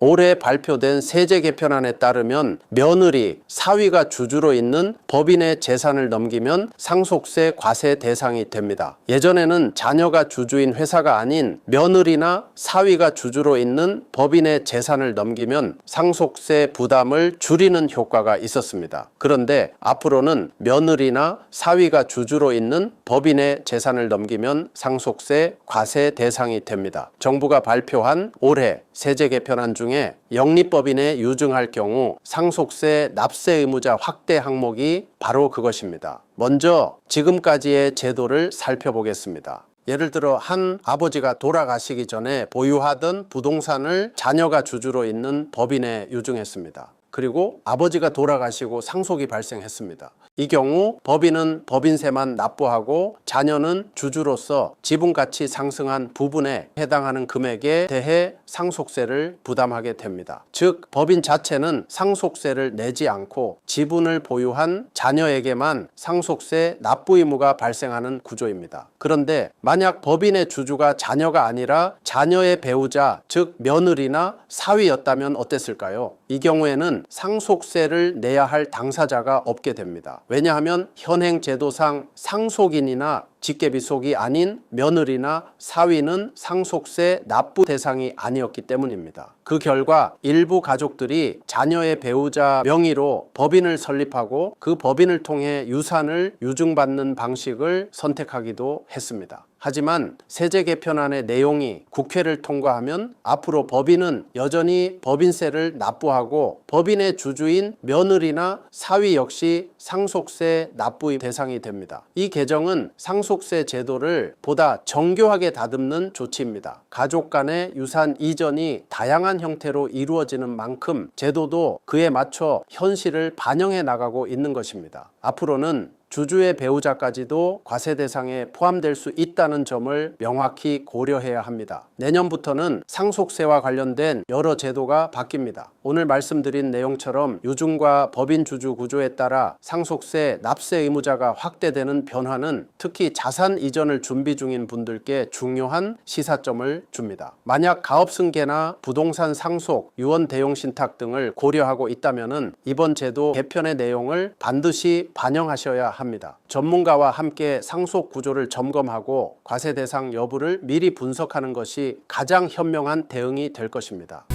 올해 발표된 세제 개편안에 따르면 며느리, 사위가 주주로 있는 법인의 재산을 넘기면 상속세 과세 대상이 됩니다. 예전에는 자녀가 주주인 회사가 아닌 며느리나 사위가 주주로 있는 법인의 재산을 넘기면 상속세 부담을 줄이는 효과가 있었습니다. 그런데 앞으로는 며느리나 사위가 주주로 있는 법인의 재산을 넘기면 상속세 과세 대상이 됩니다. 정부가 발표한 올해 세제 개편안 중에 영리법인에 유증할 경우 상속세 납세 의무자 확대 항목이 바로 그것입니다. 먼저 지금까지의 제도를 살펴보겠습니다. 예를 들어 한 아버지가 돌아가시기 전에 보유하던 부동산을 자녀가 주주로 있는 법인에 유증했습니다. 그리고 아버지가 돌아가시고 상속이 발생했습니다. 이 경우 법인은 법인세만 납부하고 자녀는 주주로서 지분가치 상승한 부분에 해당하는 금액에 대해 상속세를 부담하게 됩니다. 즉 법인 자체는 상속세를 내지 않고 지분을 보유한 자녀에게만 상속세 납부 의무가 발생하는 구조입니다. 그런데 만약 법인의 주주가 자녀가 아니라 자녀의 배우자 즉 며느리나 사위였다면 어땠을까요? 이 경우에는 상속세를 내야 할 당사자가 없게 됩니다. 왜냐하면 현행 제도상 상속인이나 직계비 속이 아닌 며느리나 사위는 상속세 납부 대상이 아니었기 때문입니다. 그 결과 일부 가족들이 자녀의 배우자 명의로 법인을 설립하고 그 법인을 통해 유산을 유증받는 방식을 선택하기도 했습니다. 하지만 세제 개편안의 내용이 국회를 통과하면 앞으로 법인은 여전히 법인세를 납부하고 법인의 주주인 며느리나 사위 역시 상속세 납부 대상이 됩니다. 이 개정은 상속 세 제도를 보다 정교하게 다듬는 조치입니다. 가족 간의 유산 이전이 다양한 형태로 이루어지는 만큼 제도도 그에 맞춰 현실을 반영해 나가고 있는 것입니다. 앞으로는 주주의 배우자까지도 과세 대상에 포함될 수 있다는 점을 명확히 고려해야 합니다. 내년부터는 상속세와 관련된 여러 제도가 바뀝니다. 오늘 말씀드린 내용처럼 유증과 법인 주주 구조에 따라 상속세 납세 의무자가 확대되는 변화는 특히 자산 이전을 준비 중인 분들께 중요한 시사점을 줍니다. 만약 가업 승계나 부동산 상속, 유언 대용 신탁 등을 고려하고 있다면 이번 제도 개편의 내용을 반드시 반영하셔야 합니다. 전문가와 함께 상속 구조를 점검하고 과세 대상 여부를 미리 분석하는 것이 가장 현명한 대응이 될 것입니다.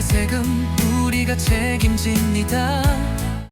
세금 우리가 책임집니다